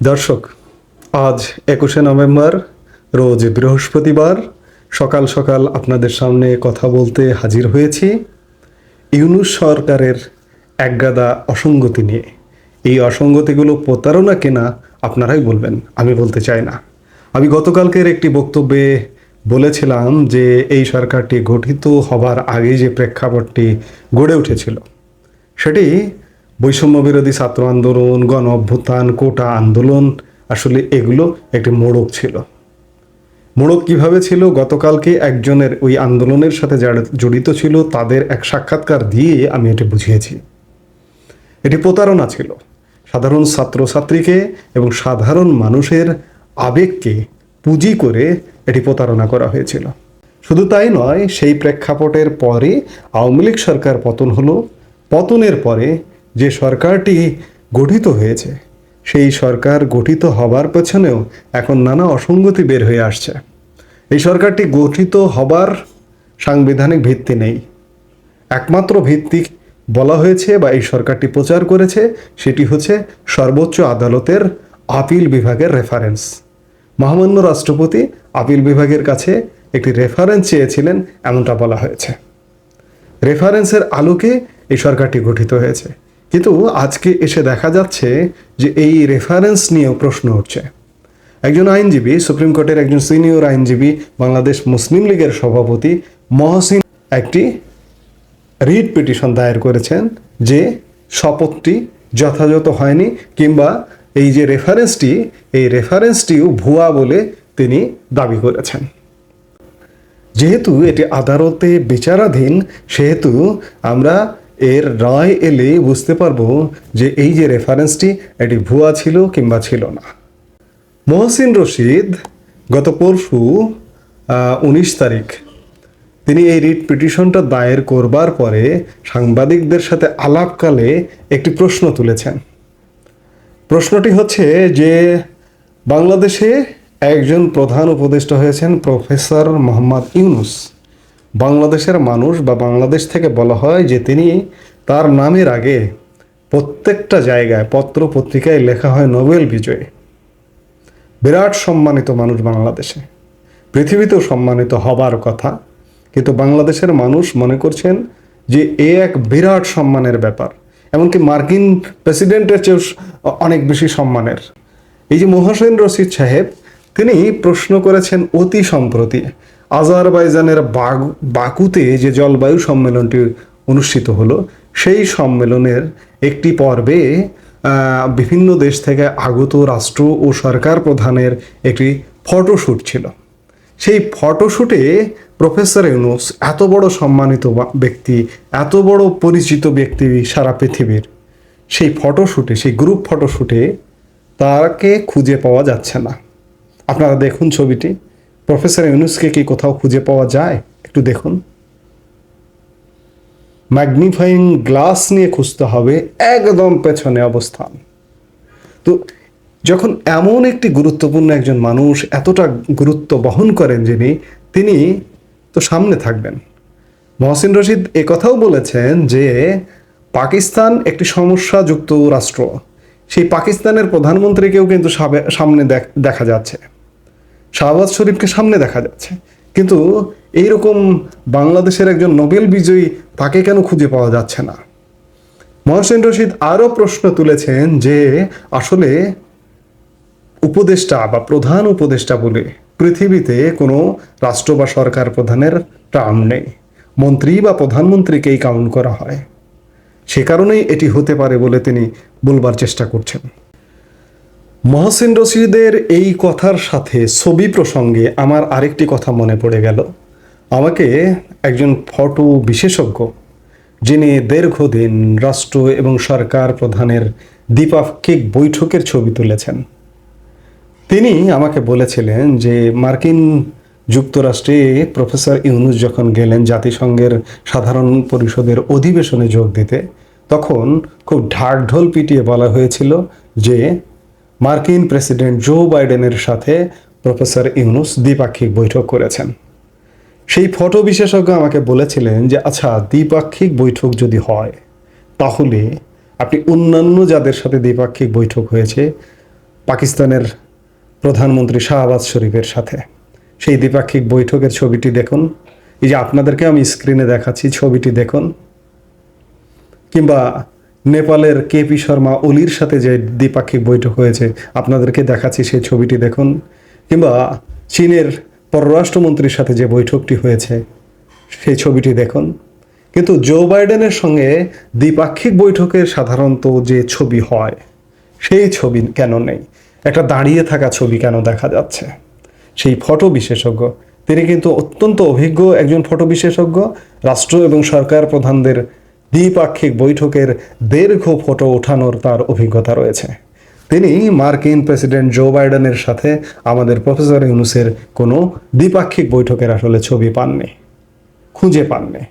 দর্শক, আজ একুশে নভেম্বর, রোজ বৃহস্পতিবার, সকাল সকাল আপনাদের সামনে কথা বলতে হাজির হয়েছি ইউনুস সরকারের একগাদা অসঙ্গতি নিয়ে। এই অসঙ্গতিগুলো প্রতারণা কিনা আপনারাই বলবেন, আমি বলতে চাই না। আমি গতকালকের একটি বক্তব্যে বলেছিলাম যে এই সরকারটি গঠিত হবার আগে যে প্রেক্ষাপটটি গড়ে উঠেছিল, সেটি বৈষম্য বিরোধী ছাত্র আন্দোলন, গণ অভ্যুত্থান, কোটা আন্দোলন, আসলে এগুলো একটি মোড়ক ছিল। মোড়ক কীভাবে ছিল? গতকালকে একজনের ওই আন্দোলনের সাথে যারা জড়িত ছিল, তাদের এক সাক্ষাৎকার দিয়ে আমি এটি বুঝিয়েছি। এটি প্রতারণা ছিল। সাধারণ ছাত্রছাত্রীকে এবং সাধারণ মানুষের আবেগকে পুঁজি করে এটি প্রতারণা করা হয়েছিল। শুধু তাই নয়, সেই প্রেক্ষাপটের পরে আওয়ামী লীগ সরকার পতন হলো। পতনের পরে যে সরকারটি গঠিত হয়েছে, সেই সরকার গঠিত হবার পেছনেও এখন নানা অসঙ্গতি বের হয়ে আসছে। এই সরকারটি গঠিত হবার সাংবিধানিক ভিত্তি নেই। একমাত্র ভিত্তি বলা হয়েছে বা এই সরকারটি প্রচার করেছে, সেটি হচ্ছে সর্বোচ্চ আদালতের আপিল বিভাগের রেফারেন্স। মহামান্য রাষ্ট্রপতি আপিল বিভাগের কাছে একটি রেফারেন্স চেয়েছিলেন, এমনটা বলা হয়েছে। রেফারেন্সের আলোকে এই সরকারটি গঠিত হয়েছে। কিন্তু আজকে এসে দেখা যাচ্ছে যে এই রেফারেন্স নিয়েও প্রশ্ন উঠছে। একজন আইনজীবী, সুপ্রিম কোর্টের একজন সিনিয়র আইনজীবী, বাংলাদেশ মুসলিম লীগের সভাপতি মহসিন একটি রিট পিটিশন দায়ের করেছেন যে শপথটি যথাযথ হয়নি কিংবা এই যে রেফারেন্সটি এই রেফারেন্সটিও ভুয়া বলে তিনি দাবি করেছেন। যেহেতু এটি আদালতে বিচারাধীন, সেহেতু আমরা এর রায় এলে বুঝতে পারব যে এই যে রেফারেন্সটি এটি ভুয়া ছিল কিংবা ছিল না। মহসিন রশিদ গত পরশু উনিশ তারিখ, তিনি এই রিট পিটিশনটা দায়ের করবার পরে সাংবাদিকদের সাথে আলাপকালে একটি প্রশ্ন তুলেছেন। প্রশ্নটি হচ্ছে যে, বাংলাদেশে একজন প্রধান উপদেষ্টা হয়েছেন প্রফেসর মোহাম্মদ ইউনুস। বাংলাদেশের মানুষ বা বাংলাদেশ থেকে বলা হয় যে তিনি তার নামের আগে প্রত্যেকটা জায়গায় পত্র পত্রিকায় লেখা হয় নোবেল বিজয়। বিরাট সম্মানিত মানুষ বাংলাদেশে। পৃথিবীতেও সম্মানিত হবার কথা, কিন্তু বাংলাদেশের মানুষ মনে করছেন যে এ এক বিরাট সম্মানের ব্যাপার। এমনকি মার্কিন প্রেসিডেন্টের চেয়েও অনেক বেশি সম্মানের। এই যে মোহাসেন রশিদ সাহেব, তিনি প্রশ্ন করেছেন অতি সম্প্রতি আজারবাইজানের বাকুতে যে জলবায়ু সম্মেলনটি অনুষ্ঠিত হলো, সেই সম্মেলনের একটি পর্বে বিভিন্ন দেশ থেকে আগত রাষ্ট্র ও সরকার প্রধানের একটি ফটোশ্যুট ছিল। সেই ফটোশ্যুটে প্রফেসর ইউনুস এত বড় সম্মানিত ব্যক্তি, এত বড় পরিচিত ব্যক্তি সারা পৃথিবীর, সেই ফটোশ্যুটে সেই গ্রুপ ফটোশ্যুটে তাকে খুঁজে পাওয়া যাচ্ছে না। আপনারা দেখুন ছবিটি। প্রফেসর ইউনুসকে কি কোথাও খুঁজে পাওয়া যায়? একটু দেখুন। ম্যাগনিফাইং গ্লাস নিয়ে খুঁজতে হবে, একদম পেছনে অবস্থান। তো যখন এমন একটি গুরুত্বপূর্ণ একজন মানুষ এতটা গুরুত্ব বহন করেন যিনি, তিনি তো সামনে থাকবেন। মহসিন রশিদ কথাও বলেছেন যে, পাকিস্তান একটি সমস্যাযুক্ত রাষ্ট্র। সেই পাকিস্তানের প্রধানমন্ত্রীকেও কিন্তু সামনে দেখা যাচ্ছে। শাহবাজ শরীফকে সামনে দেখা যাচ্ছে। কিন্তু এইরকম বাংলাদেশের একজন নোবেল বিজয়ী তাকে কেন খুঁজে পাওয়া যাচ্ছে না? মহসিন রশিদ আরও প্রশ্ন তুলেছেন যে, আসলে উপদেষ্টা বা প্রধান উপদেষ্টা বলে পৃথিবীতে কোনো রাষ্ট্র বা সরকার প্রধানের টার্ম নেই। মন্ত্রী বা প্রধানমন্ত্রীকেই কাউন্ট করা হয়। সে কারণেই এটি হতে পারে বলে তিনি বলবার চেষ্টা করছেন। মহসিন রশিদের এই কথার সাথে ছবি প্রসঙ্গে আমার আরেকটি কথা মনে পড়ে গেল। আমাকে একজন ফটো বিশেষজ্ঞ, যিনি দীর্ঘদিন রাষ্ট্র এবং সরকার প্রধানের দ্বিপাক্ষিক বৈঠকের ছবি তুলেছেন। তিনি আমাকে বলেছিলেন যে মার্কিন যুক্তরাষ্ট্রে প্রফেসর ইউনুস যখন গেলেন জাতিসংঘের সাধারণ পরিষদের অধিবেশনে যোগ দিতে, তখন খুব ঢাকঢোল পিটিয়ে বলা হয়েছিল যে মার্কিন প্রেসিডেন্ট জো বাইডেনের সাথে প্রফেসর ইউনুস দ্বিপাক্ষিক বৈঠক করেছেন। সেই ফটো বিশেষজ্ঞ আমাকে বলেছিলেন যে আচ্ছা দ্বিপাক্ষিক বৈঠক যদি হয়, তাহলে আপনি অন্যান্য যাদের সাথে দ্বিপাক্ষিক বৈঠক হয়েছে, পাকিস্তানের প্রধানমন্ত্রী শাহবাজ শরীফের সাথে। সেই দ্বিপাক্ষিক বৈঠকের ছবিটি দেখুন। এই যে, আপনাদেরকে আমি স্ক্রিনে দেখাচ্ছি, ছবিটি দেখুন। কিংবা নেপালের কেপি শর্মা ওলির সাথে যে দ্বিপাক্ষিক বৈঠক হয়েছে, আপনাদেরকে দেখাচ্ছি সেই ছবিটি দেখুন। কিংবা চীনের পররাষ্ট্রমন্ত্রীর সাথে যে বৈঠকটি হয়েছে, সেই ছবিটি দেখুন। কিন্তু জো বাইডেনের সঙ্গে দ্বিপাক্ষিক বৈঠকের সাধারণত যে ছবি হয়, সেই ছবি কেন নেই? একটা দাঁড়িয়ে থাকা ছবি কেন দেখা যাচ্ছে? সেই ফটো বিশেষজ্ঞ, তিনি কিন্তু অত্যন্ত অভিজ্ঞ একজন ফটো বিশেষজ্ঞ, রাষ্ট্র এবং সরকার প্রধানদের দ্বিপাক্ষিক বৈঠকের দীর্ঘ ফটো ওঠানোর তার অভিজ্ঞতা রয়েছে। তিনি মার্কিন প্রেসিডেন্ট জো বাইডেনের সাথে আমাদের প্রফেসর ইউনুসের কোনো দ্বিপাক্ষিক বৈঠকের আসলে ছবি পাননি, খুঁজে পাননি।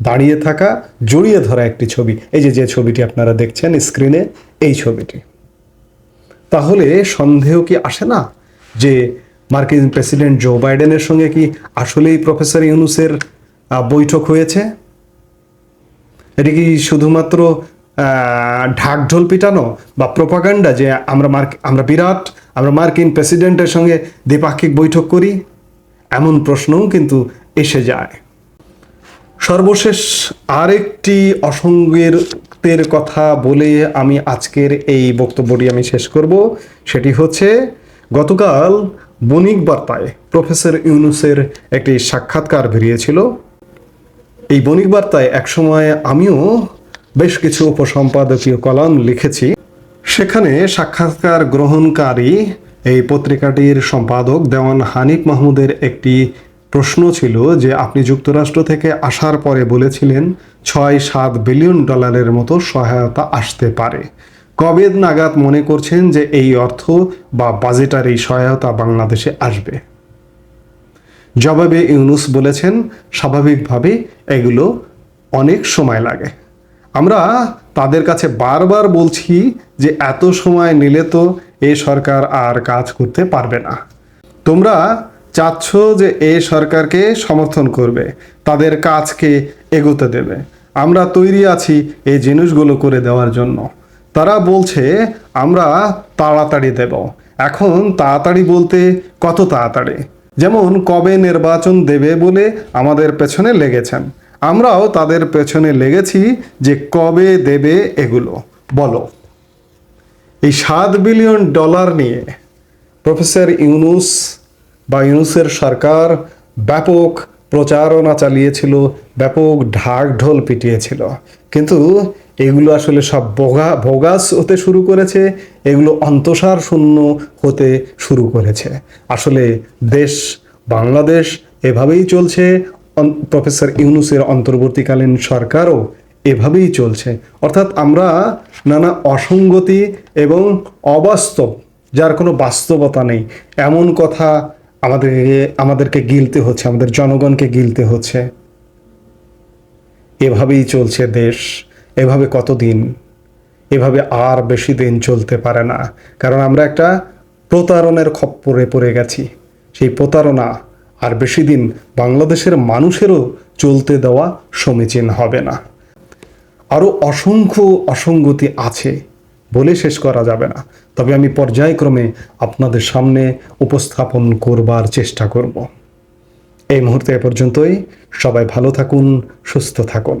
দাঁড়িয়ে থাকা, জড়িয়ে ধরা একটি ছবি, এই যে যে ছবিটি আপনারা দেখছেন স্ক্রিনে, এই ছবিটি। তাহলে সন্দেহ কি আসে না যে মার্কিন প্রেসিডেন্ট জো বাইডেনের সঙ্গে কি আসলেই প্রফেসর ইউনুসের বৈঠক হয়েছে? এটি কি শুধুমাত্র ঢাকঢোল পিটানো বা প্রপাগান্ডা যে আমরা মার্ক, আমরা বিরাট, আমরা মার্কিন প্রেসিডেন্টের সঙ্গে দ্বিপাক্ষিক বৈঠক করি? এমন প্রশ্নও কিন্তু এসে যায়। সর্বশেষ আরেকটি অসঙ্গের কথা বলে আমি আজকের এই বক্তব্যটি আমি শেষ করব। সেটি হচ্ছে, গতকাল বণিক বার্তায় প্রফেসর ইউনুসের একটি সাক্ষাৎকার বেরিয়েছিল। এই বণিক বার্তায় একসময় আমিও বেশ কিছু উপসম্পাদকীয় কলাম লিখেছি। সেখানে সাক্ষাৎকার গ্রহণকারী এই পত্রিকাটির সম্পাদক দেওয়ান হানিফ মাহমুদের একটি প্রশ্ন ছিল যে, আপনি যুক্তরাষ্ট্র থেকে আসার পরে বলেছিলেন ছয় সাত বিলিয়ন ডলারের মতো সহায়তা আসতে পারে। কবে নাগাদ মনে করছেন যে এই অর্থ বা বাজেটার এই সহায়তা বাংলাদেশে আসবে। জবাবে ইউনুস বলেছেন, স্বাভাবিকভাবে এগুলো অনেক সময় লাগে। আমরা তাদের কাছে বারবার বলছি যে এত সময় নিলে তো এ সরকার আর কাজ করতে পারবে না। তোমরা চাচ্ছ যে এ সরকারকে সমর্থন করবে, তাদের কাজকে এগোতে দেবে। আমরা তৈরি আছি এই জিনিসগুলো করে দেওয়ার জন্য। তারা বলছে, আমরা তাড়াতাড়ি দেব। এখন তাড়াতাড়ি বলতে কত তাড়াতাড়ি? যেমন কবে নির্বাচন দেবে বলে আমাদের পেছনে লেগেছেন, আমরাও তাদের পেছনে লেগেছি যে কবে দেবে এগুলো। বলো। এই সাত বিলিয়ন ডলার নিয়ে প্রফেসর ইউনুস বা ইউনুসের সরকার ব্যাপক প্রচারণা চালিয়েছিল, ব্যাপক ঢাক ঢোল পিটিয়েছিল। কিন্তু এগুলো আসলে সব বোগা ভোগাস হতে শুরু করেছে, এগুলো অন্তঃসার শূন্য হতে শুরু করেছে। আসলে দেশ বাংলাদেশ এভাবেই চলছে প্রফেসর ইউনুসের অন্তর্বর্তীকালীন সরকারও এভাবেই চলছে। অর্থাৎ আমরা নানা অসঙ্গতি এবং অবাস্তব, যার কোনো বাস্তবতা নেই, এমন কথা আমাদেরকে আমাদেরকে গিলতে হচ্ছে, আমাদের জনগণকে গিলতে হচ্ছে। এভাবেই চলছে দেশ। এভাবে কতদিন? এভাবে আর বেশি দিন চলতে পারে না। কারণ আমরা একটা প্রতারণের খপ্পরে পড়ে গেছি। সেই প্রতারণা আর বেশি দিন বাংলাদেশের মানুষেরও চলতে দেওয়া সমীচীন হবে না। আরও অসংখ্য অসঙ্গতি আছে বলে শেষ করা যাবে না। তবে আমি পর্যায়ক্রমে আপনাদের সামনে উপস্থাপন করবার চেষ্টা করব। এই মুহূর্তে এ পর্যন্তই। সবাই ভালো থাকুন, সুস্থ থাকুন।